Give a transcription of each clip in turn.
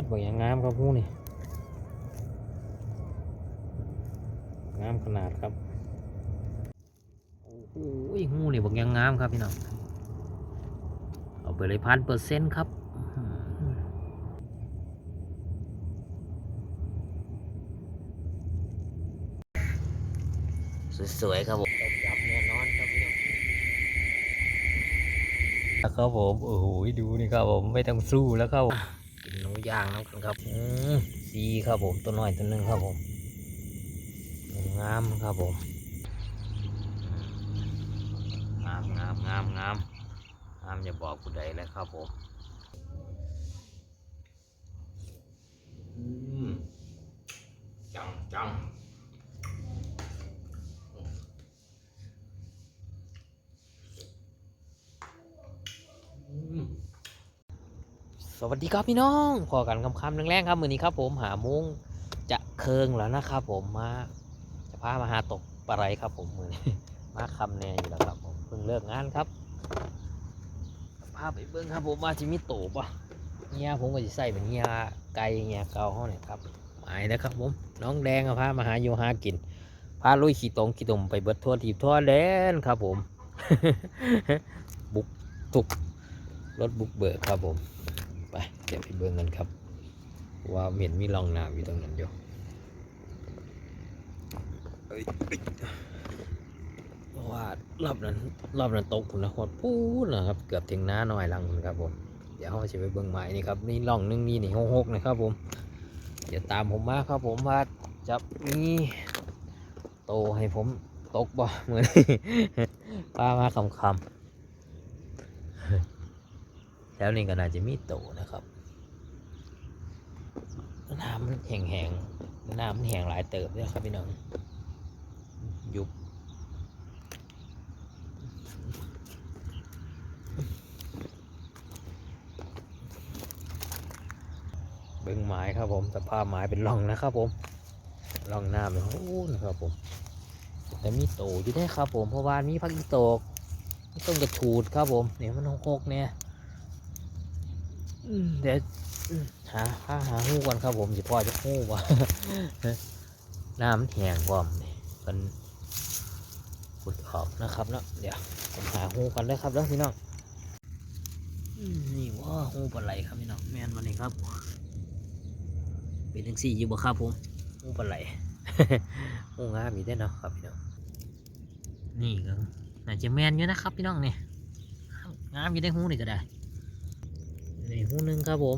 ดบอกอย่างงามครับหูนี่งามขนาดครับโอ้โหหูนี่บอกอย่างงามครับพี่น้องเอาไปเลยพันเปอร์เซ็นต์ครับอื้อหือสวยๆครับผมต้มยำแน่นอนครับพี่น้องครับผมโอ้โหดูนี่ครับผมไม่ต้องสู้แล้วครับผมกินหนู ย่างน้ำกันครับอืมสีครับผมตัวน้อยตัวหนึงครับผมงามครับผมงามงามงามงามงามอย่าบอกผู้ใดเลยครับผมอืมจังจัง สวัสดีครับพี่น้องพอกันคำคำแรงๆครับมือนี้ครับ ผมหามุ้งจะเคิงแล้วนะครับผมมาจะพามาหาตกปลาไหลครับ ผมมือนี้มาคำแน่อยู่แล้วครับผมเพิ่งเลิกงานครับพาไปเบิ้งครับผมมาจิมิโตะปะเงี้ยผมก็จะใส่เป็นเงี้ยไก่เงี้ยเกาเขาเนี่ยครับหมายนะครับ ผมน้องแดงอะพามาหาอยู่หากินพาลุยขี่ตรงขี่ตมไปเบิดทั่วทีบทั่วแดนครับ ผม บุกตุกรถบุกเบิกครับผมไป เดี๋ยวไปเบิ่งกันครับ ว่าเหม็นมีร่องน้ำอยู่ตรงนั้นอยู่เอ้ยเอ้ยเพราะว่ารอบนั้นรอบนั้นตกผมนะโคตรพูดนะครับ เกือบถึงหน้าหน่อยหลังผมครับผมเดี๋ยวเราจะไปเบิ่งไม้นี่ครับนี่ร่องหนึงนี่นี่หกๆนะครับผมเดี๋ยวตามผมมาครับผมว่าจะมีโตให้ผมตกบ่เหมือนป้ามาคำคำๆแล้วนี่ก็น่าจะมีโตนะครับ น้ำมันแห้งๆน้ำมันแห้งหลายเติบเลยครับพี่น้อง ยุบเบิ้งไม้ครับผมสภาพไม้เป็นร่องนะครับผมร่องน้ำเลยโอ้นะครับผมแต่มีโตอยู่ได้ครับผมเพราะว่ามีพักอีโตกมีต้นกระชูดครับผมเนี่ยมันหกเนี่ย เดี๋ยวหาหาหาหูก่อนครับผมสิพ่อจะหูวะน้ำแห้งพร้อมนี่มันขุดออกนะครับเนาะเดี๋ยวผมหาหูก่อนเลยครับแล้วพี่น้องนี่ว่าหูปลาไหลครับพี่น้องแมนวันนี้ครับ เป็นทั้งสี่อยู่บ่ครับผมหูปลาไหลหูงามอยู่ได้เนาะครับพี่น้องนี่ก็น่าจะแมนอยู่นะครับพี่น้องเนี่ยงามอยู่ได้หูนี่ก็ได้ นี่หูหนึ่งครับผม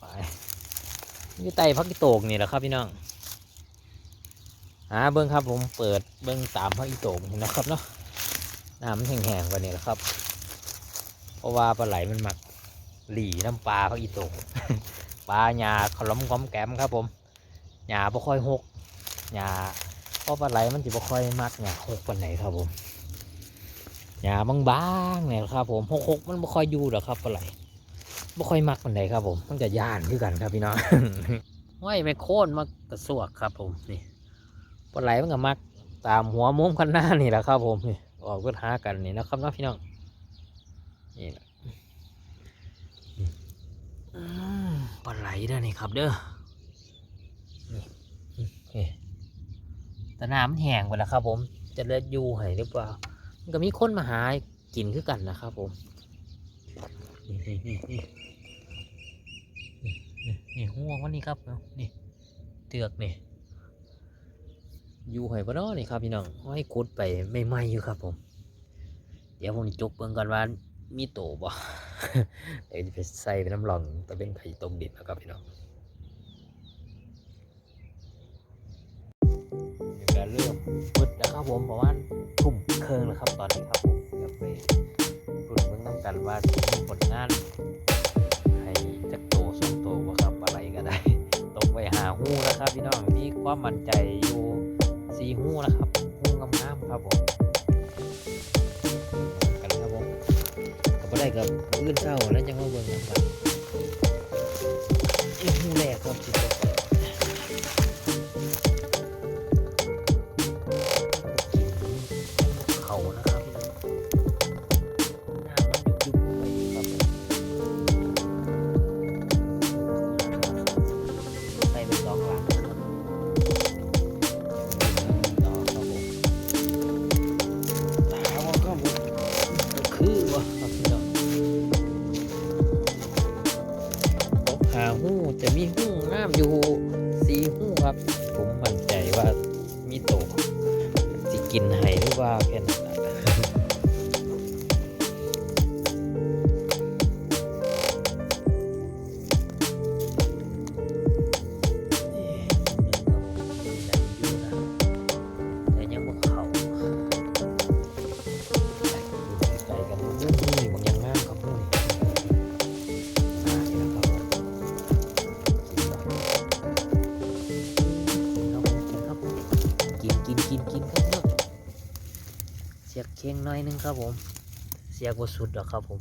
ไปอยู่ใต้พักกิโตกนี่แหละครับพี่น้องหาเบิ้งครับผมเปิดเบิ้งตามพักอีโตกนี่นะครับเนาะน้ำมันแห้งๆกว่านี่แหละครับ เพราะว่าปลาไหลมันหมักหลีน้ำปลาพักอีโตกปลาหยาขล้มก้อมแกมครับผมหยาบ่ค่อยหกหยาเพราะปลาไหลมันจะบ่ค่อยมักหยาหกปานไหนครับผม หญ้าบางๆเนี่ยครับ ผมหกหกมันไม่ค่อยอยู่หรอกครับปลาไหลไม่ค่อยมักมันใดครับ ผมมันจะย่านคือกันครับพี่น้องห้อยไม่โค่นมากระสวกครับ ผมนี่ปลาไหลมันก็มักตามหัวมุมกันหน้านี่แหละครับ ผมนี่ออกก็หากันนี่นะครับนะพี่น้องนี่แหละปลาไหลเด้อนี่ครับ เด้อนี่แต่น้ำมันแห้งไปแล้วครับ ผมจะเลือดยู่ให้หรือเปล่า ก็มีคนมาหากินคือกันนะครับผมนี่นี่นี่นี่นี่ห่วงวันนี้ครับเอานี่เตือกนี่อยู่ไห้บ่เนาะนี่ครับพี่น้องเอาให้ขุดไปไม่ไหมอยู่ครับผม เดี๋ยวผมจุกเบิ่งก่อนว่ามีโตบ่เดี๋ยวจะไปใส่เป็นน้ำรองตะเป็นไข่ต้มดิบนะครับพี่น้อง นี่ก็เริ่มมืดแล้วครับผมประมาณทุ่มเครื่องแล้วครับตอนนี้ครับผมเดี๋ยวไปรุ่นเมืองน้ำกันว่าจะมีผลงานให้จักโตสองโตว่าครับอะไรก็ได้ตกไปหาหู้นะครับพี่น้องมีความมั่นใจอยู่สีหู้นะครับหู้งามๆครับผมกันครับผมก็บ่ได้กับอื่นเศร้าแล้วจังว่าเบิ่งน้ำกัน หน่อยหนึงครับผม เสียกว่าสุดหรอกครับผม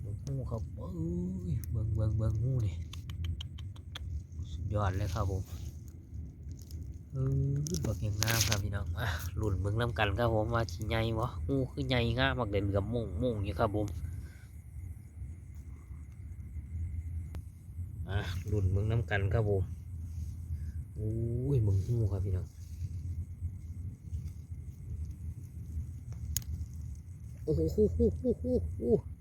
เบิ่งหูครับเอ้ยเบิ่งเบิ่งเบิ่งหูนี่สุดยอดเลยครับผมเออบักยังงามครับพี่น้องมาหลุ่นเบิ่งน้ำกันครับผมว่าสิใหญ่วะงูคือใหญ่งามมากเลยเหลือมมุ่งมุ่งอยู่ครับผมอะหลุ่นเบิ่งน้ำกันครับผมโอ้ยเบิ่งงูครับพี่น้อง โอ้โห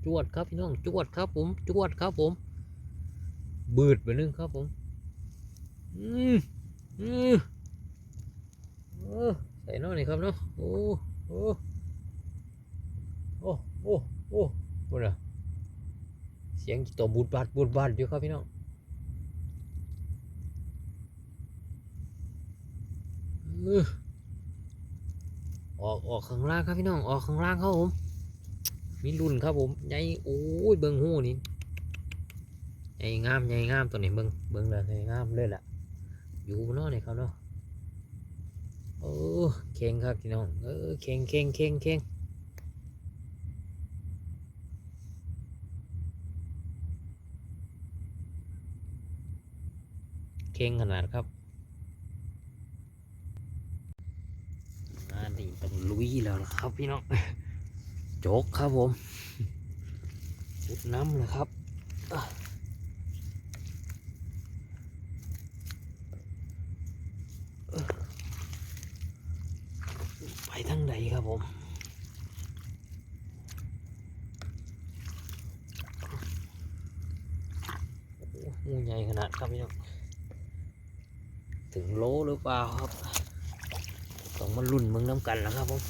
จวดครับพี่น้องจวดครับผมจวดครับผม บืดไปนึงครับผม อืมอืมเออใส่น้อยนี่ครับเนาะโอ้โอ้โอ้โอ้โอ้โอ้น่ะเสียงตัวบูดบาดบูดบาดอยู่ครับพี่น้องออกออกข้างล่างครับพี่น้องออกข้างล่างครับผม มีรุ่นครับผมใหญ่โอ้ยเบิ้งหูนี่ใหญ่งามใหญ่งามตัวนี้เบิ้งเบิ้งเลยใหญ่งามเลยล่ะ อยู่บนนอกนี่ครับเนาะโอ้เข่งครับพี่น้องเออเข่งเข่งเข่งเข่งเข่งขนาดครับงานนี้ต้องลุยแล้วล่ะครับพี่น้อง จกครับผมอุดน้ำเลยครับไปทางไหนครับผมงูใหญ่ขนาดครับพี่น้องถึงโลหรือเปล่าครับ ต้องมาลุ่นมึงน้ำกันแล้วครับผม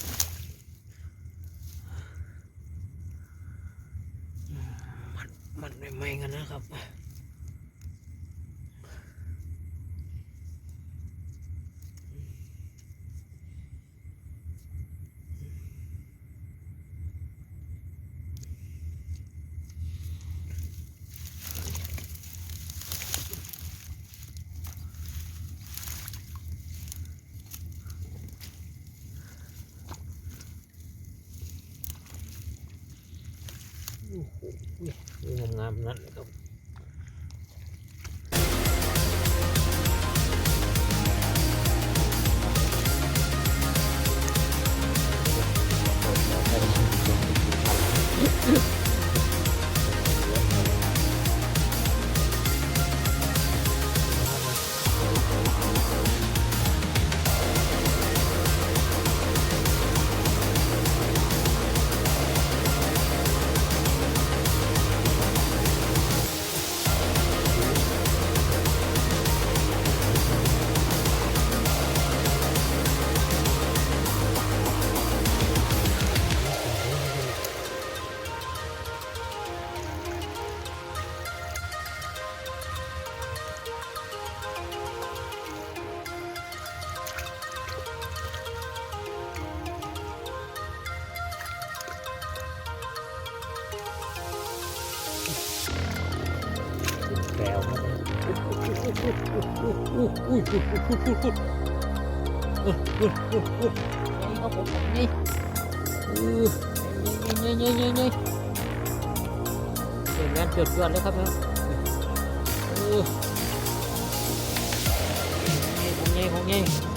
มันมันไม่ไม่กันนะครับโอ้โหามนั้นครับ แกวครับอุ้ยครับผมนี่นี่นี่นี่นี่เฮ้ยเฮ้ยเดือดเดือดเลยครับนะเออของใหญ่ของ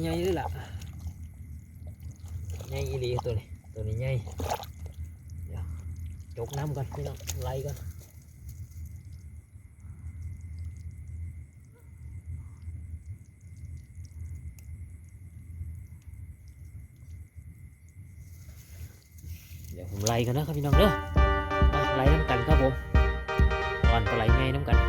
ใหญ่ใหญ่เลยล่ะใหญ่อีหลีตัวนี้ตัวนี้ใหญ่เดี๋ยวจกน้ำกันพี่น้องไล่กันเดี๋ยวผมไล่กันนะครับพี่น้องเด้อมาไล่น้ำกันครับผมตอนปลาไหลไงน้ำกัน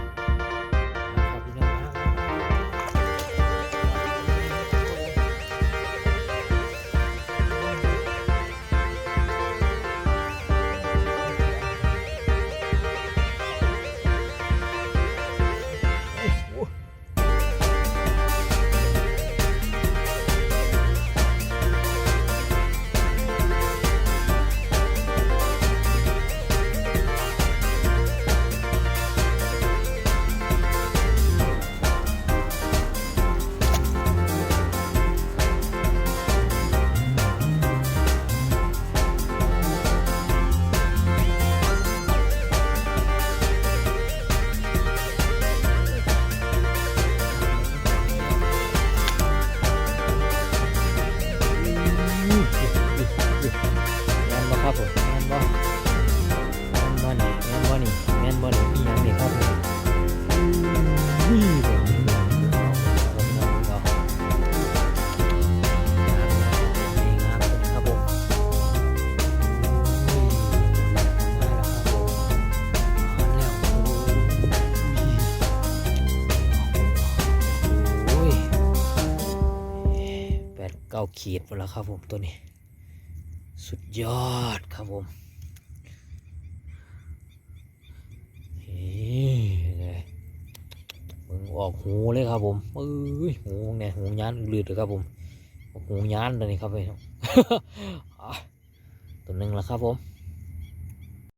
เก้าขีดหมดแล้วครับผมตัวนี้ สุดยอดครับผมนี่เลยมึงออกหูเลยครับผมเอ้ยหูเนี่ยหูยานลืดเลยครับผมหูยานตัวนี้ครับไปอะตัวหนึ่งแล้วครับผม